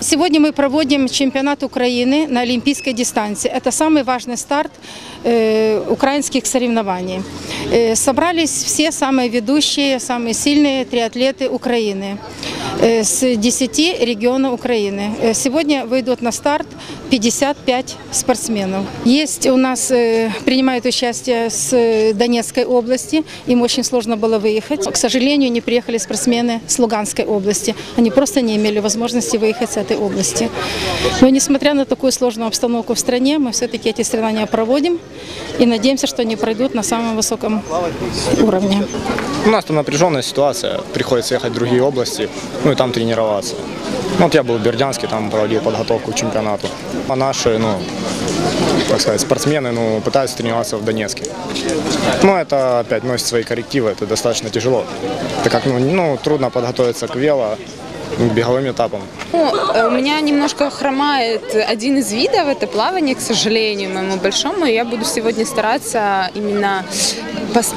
Сегодня мы проводим чемпионат Украины на олимпийской дистанции. Это самый важный старт э, украинских соревнований. Э, собрались все самые ведущие, самые сильные триатлеты Украины э, с 10 регионов Украины. Э, Сегодня выйдут на старт 55 спортсменов. Есть у нас, э, принимают участие с э, Донецкой области, им очень сложно было выехать. К сожалению, не приехали спортсмены с Луганской области. Они просто не имели возможности выехать с этой области. Но несмотря на такую сложную обстановку в стране, мы все-таки эти соревнования проводим и надеемся, что они пройдут на самом высоком уровне. У нас там напряженная ситуация, приходится ехать в другие области, ну и там тренироваться. Вот я был в Бердянске, там проводил подготовку к чемпионату. А наши, ну, так сказать, спортсмены, ну, пытаются тренироваться в Донецке. Но это опять носит свои коррективы, это достаточно тяжело. Так как, ну, ну трудно подготовиться к вело, ну, беговым этапам. Ну, у меня немножко хромает один из видов, это плавание, к сожалению, моему большому. Я буду сегодня стараться именно,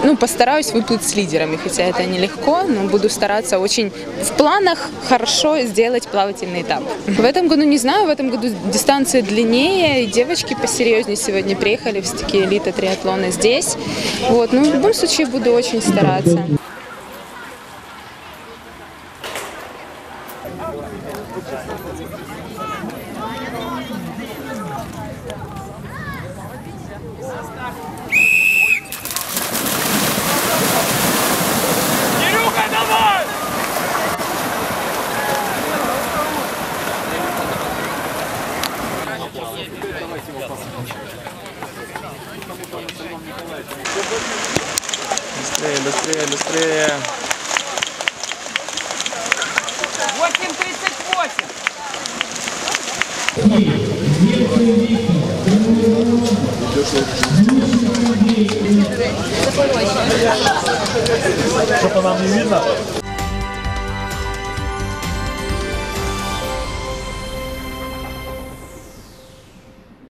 ну, постараюсь выплыть с лидерами, хотя это нелегко, но буду стараться очень в планах хорошо сделать плавательный этап. В этом году не знаю, в этом году дистанция длиннее, и девочки посерьезнее сегодня приехали, все-таки элита триатлона здесь. Вот, но в любом случае буду очень стараться. Быстрее, быстрее, быстрее. 8.38. Что по нам не видно?